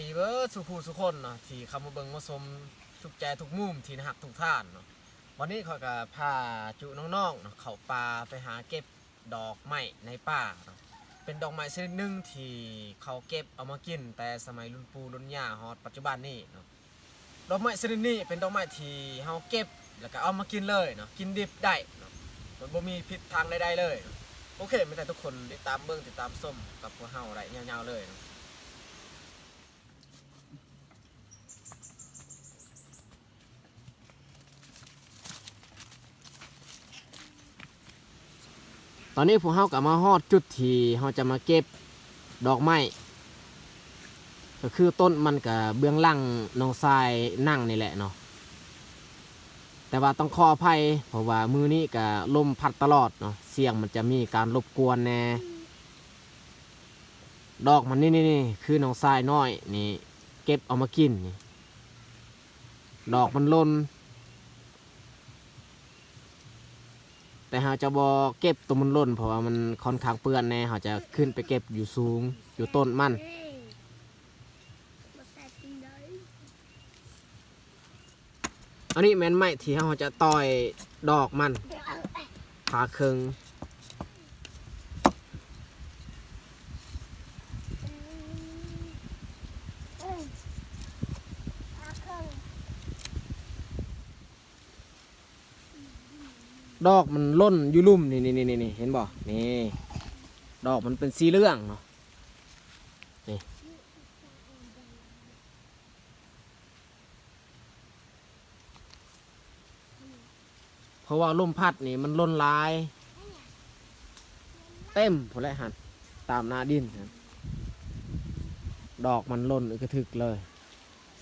ดีเบิร์สุขูสุคนเนาะที่คำมาเบิงมาชมทุกใจทุกมุมที่นะฮักทุกท่านเนาะวันนี้ขาก็พาจุน้องๆเนาะเข้าป่าไปหาเก็บดอกไม้ในป่าเนาะเป็นดอกไม้ชนิดหนึ่งที่เขาเก็บเอามากิน แต่สมัยรุ่นปู่รุ่นย่าฮอดปัจจุบันนี้เนาะดอกไม้ชนิดนี้เป็นดอกไม้ที่เฮาเก็บแล้วก็เอามากินเลยเนาะกินดิบได้เนาะมันบ่มีพิษทางใดๆเลยเนาะโอเคไม่แต่ทุกคนติดตามเบิ่งติดตามส้มกับพวกเฮาได้ยาวๆเลยเนาะ ตอนนี้พวกเฮากับมาฮอดจุดที่เฮาจะมาเก็บดอกไม้ก็คือต้นมันกับเบื้องล่างน้องทรายนั่งนี่แหละเนาะแต่ว่าต้องขออภัยเพราะว่ามือนี้กับลมพัดตลอดเนาะเสียงมันจะมีการรบกวนแน่ดอกมันนี่นี่นี่คือน้องทรายน้อยนี่ เก็บเอามากินนี่ดอกมันล่น แต่หาจะบอเก็บตัวมันล่นเพราะว่ามันค่อนข้างเปื้อนแน่เขาจะขึ้นไปเก็บอยู่สูงอยู่ต้นมันอันนี้แม่นไม้ที่เขาจะต่อยดอกมันผาเคือง ดอกมันล่นอยู่ลุ่มนี่นี่นี่นี่เห็นบ่นี่ดอกมันเป็นสีเหลืองเนาะนี่เพราะว่าลมพัดนี่มันล่นลาย เต็มพอแล้หันตามหน้าดินหั้นดอกมันล่นกระทึกเลย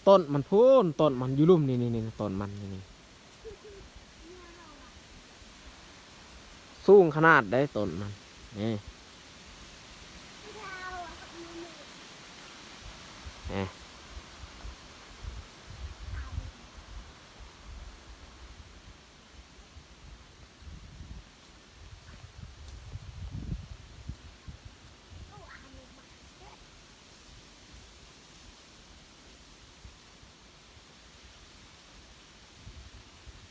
ต้นมันพูนต้นมันอยู่ลุ่มนี่นี่นี่ต้นมันนี่ สูงขนาดได้ต้นมันนี่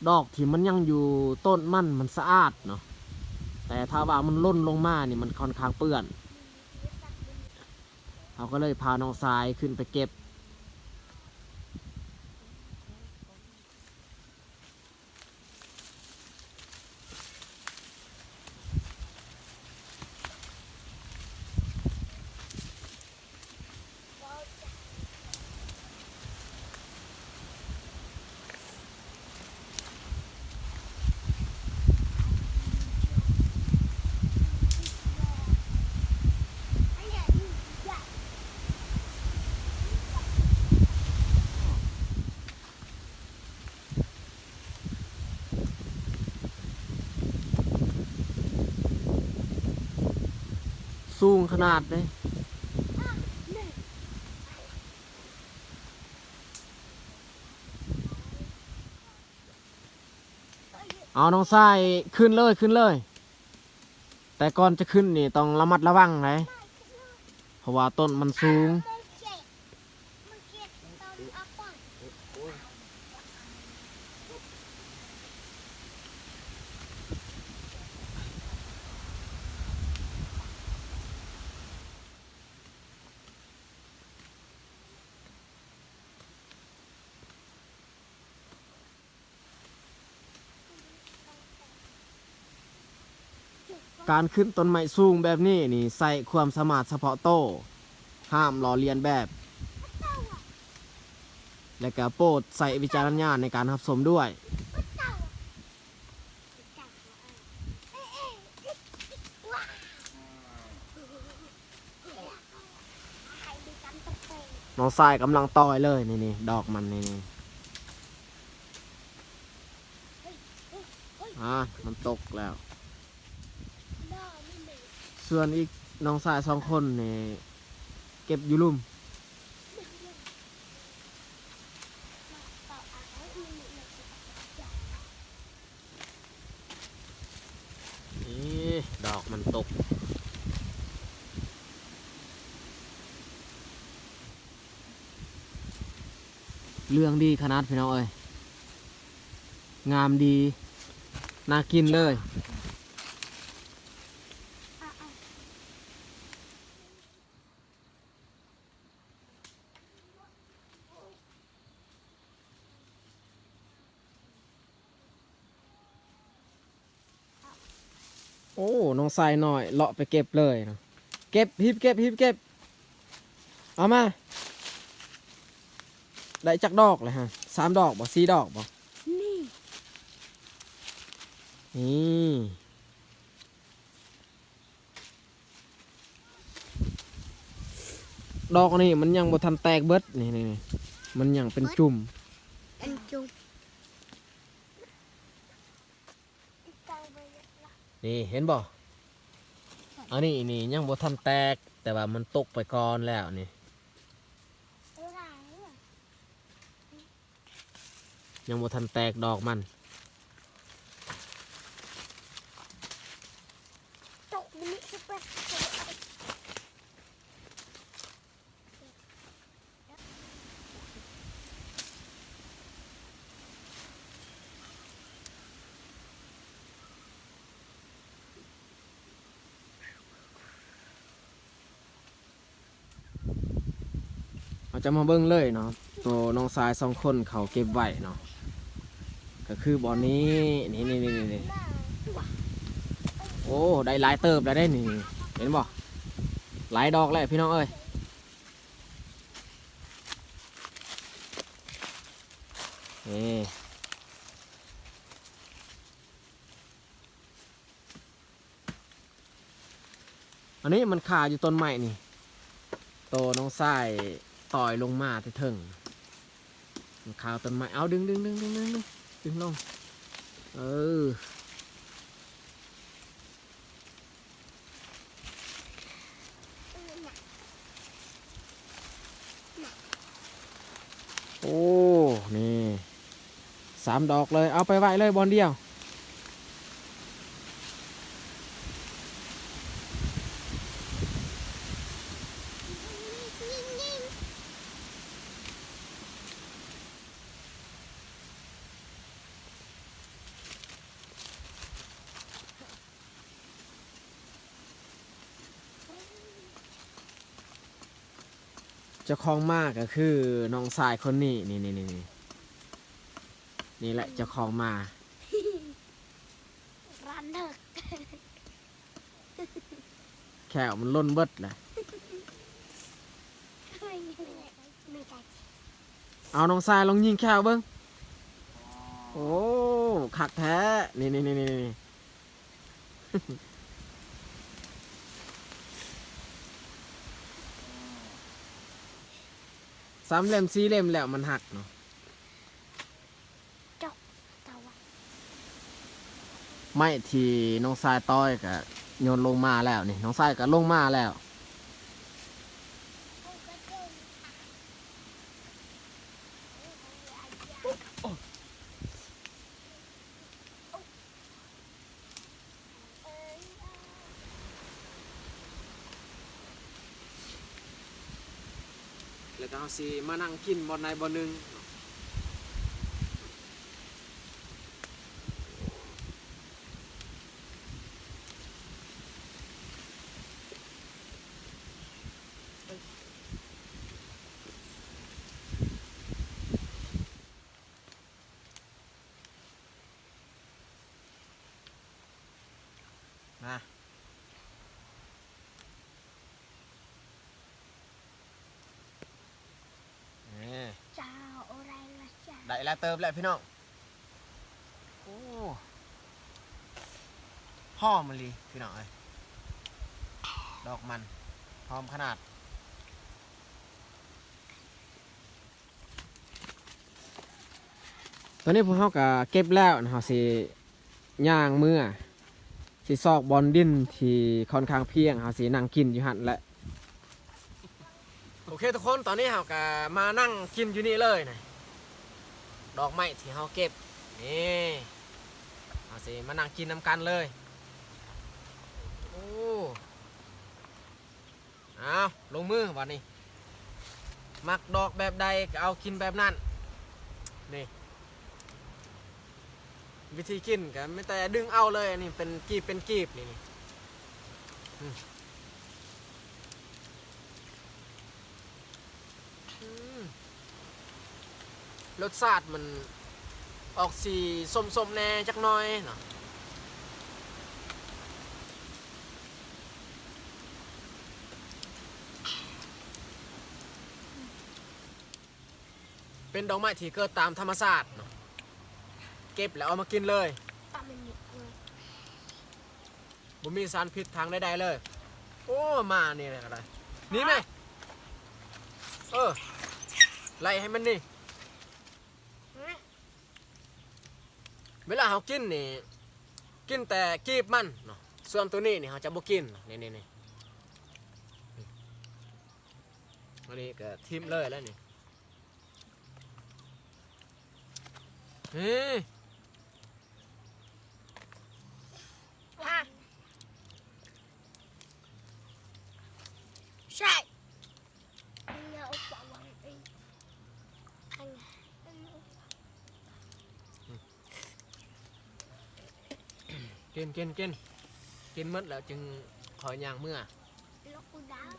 ดอกที่มันยังอยู่ต้นมันมันสะอาดเนาะ แต่ถ้าว่ามันล่นลงมานี่มันค่อนข้างเปื้อน เขาก็เลยพาน้องทรายขึ้นไปเก็บ สูงขนาดเลยเอาน้องทรายขึ้นเลยขึ้นเลย แต่ก่อนจะขึ้นนี่ต้องระมัดระวังเลยเพราะว่าต้นมันสูง การขึ้นต้นไม้สูงแบบนี้นี่ใส่ความสามารถเฉพาะโตวห้ามล้อเลียนแบบ และก็โปรดใส่วิจารณญาณในการรับชมด้วย น้องทรายกำลังต่อยเลยนี่นี่ดอกมันนี่นี่อ่ามันตกแล้ว ส่วนอีกน้องสายสองคนนี่เก็บอยู่ลุ่มนี่ดอกมันตกนเรื่องดีขนาดพี่น้องเอ้ยงามดี น่ากินเลย โอ้น้องทรายหน่อย เลาะไปเก็บเลยเนาะเก็บฮิบเก็บฮิบเก็บ เอามา ได้จักดอกเลยฮะสามดอกบ่สี่ดอกบ่นี่นี่ดอกนี่มันยังบ่ทันแตกเบิดนี่นี่นี่มันยังเป็นจุ่มอันจุกนี่เห็นบ่ อันนี้นี่ยังบ่ทันแตก แต่ว่ามันตกไปก่อนแล้วนี่ ยังบ่ทันแตกดอกมัน ตกมินิซุปเปอร์ เรา จะมาเบิ้งเลยเนาะตัวน้องสายสองคนเขาเก็บไว้เนาะก็คือบอนนี้นี่นี่นี่นี่โอ้ได้หลายเติบแล้วได้นี่เห็นบ่หลายดอกแล้วพี่น้องเอ้ยนี่อันนี้มันคาอยู่ต้นไม้นี่โตน้องไส้ ต่อยลงมาที่ถึงมันขาวต้นไม้เอาดึงดึงดึงดึงดึงดึงดึงลง เออโอ้ นี่สามดอกเลย เอาไปไว้เลยบอลเดียว จ้าของมากก็คือน้องสายคนนี้นี่นี่นี่นี่นี่แหละเจ้าของมารันเถิกแขวมันล้นเบิดแหละไม่ไม่ใจเอาน้องสายลองยิงแขวเบิ้งโอ้ขักแท้ นี่นี่นี่นี่ สามเล่มสี่เล่มแล้วมันหักเนาะตะวันไม่ที่น้องสายต้อยกับโยนลงมาแล้วนี่น้องสายก็ลงมาแล้ว แล้วก็เอาสิมานั่งกินบอนใดบอนหนึ่งมานี่ เจ้าอะไรล่ะ จ้าได้แล้วเติมแล้วพี่น้องโอ้หอมมันลีพี่น้องเอ้ยดอกมันหอมขนาดตอนนี้พวกเขาก็เก็บแล้วนะครับสิย่างเมื่อสิซอกบอลดินที่ค่อนข้างเพียงเขาสินั่งกินอยู่หันแหละโอเคทุกคนตอนนี้เราก็มานั่งกินอยู่นี่เลยนะ ดอกไม้ที่เราเก็บนี่เอาสิมานั่งกินน้ำกันเลยโอ้เอาลงมือวันนี้มักดอกแบบใดก็เอากินแบบนั้นนี่วิธีกินกันไม่แต่ดึงเอาเลยนนี้เป็นกีบเป็นกีบนี่นี่อืมอืม รสชาติมันออกสีส้มๆแน่จักหน่อยเนาะเป็นดอกไม้ที่เกิดตามธรรมชาติเนาะเก็บแล้วเอามากินเลยตามันหนิบเลยบ่มีสารพิษทางใดๆเลย โอ้มานี่เลยอะไรนี่ไหมเออไล่ให้มันนี่ เวลาเขากินนี่กินแต่กีบมันเนาะส่วนตัวนี้นี่เขาจะบ่กินนี่นี่นี่อันนี้ก็ทิมเลยแล้วนี่เฮ้ย ว่าใช่เนี่ยอุปวังเองอันอัน กินกินกินกินหมดแล้วจึงขอย่างเมื่อ ลูกดาว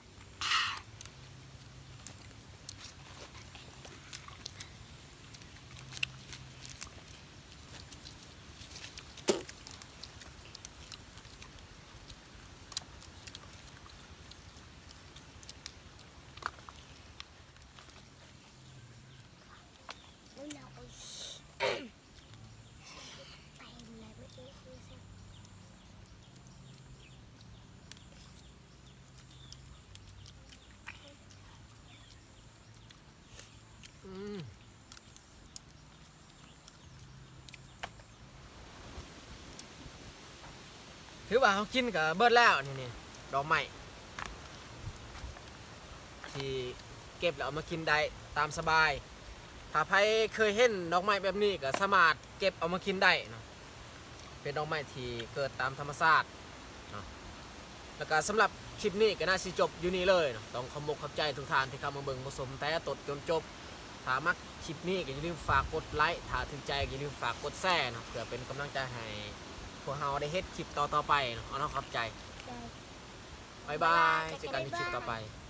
ไม่เราเอาเต็มเลยเมื่อกี้คือเส้น อืม ถือว่าเขากินกับเบิดแล้วนี่นี่ดอกไม้ที่เก็บแล้วเอามากินได้ตามสบาย ถ้าใครเคยเห็นดอกไม้แบบนี้ก็สามารถเก็บเอามากินได้เนาะเป็นดอกไม้ที่เกิดตามธรรมชาติเนาะแล้วก็สำหรับคลิปนี้ก็น่าสิจบอยู่นี่เลยเนาะต้องขอบคุณขอบใจทุกท่านที่เข้ามาเบิ่งมาชมแต่ตดจนจบถ้ามักคลิปนี้ก็อย่าลืมฝากกดไลค์ถ้าถึงใจก็อย่าลืมฝากกดแชร์เนาะเพื่อเป็นกำลังใจให้ พวกเราได้เฮ็ดคลิปต่อๆไปเนาะเอาเนาะขอบใจใจบ๊ายบายเจอกันในคลิปต่อไปบ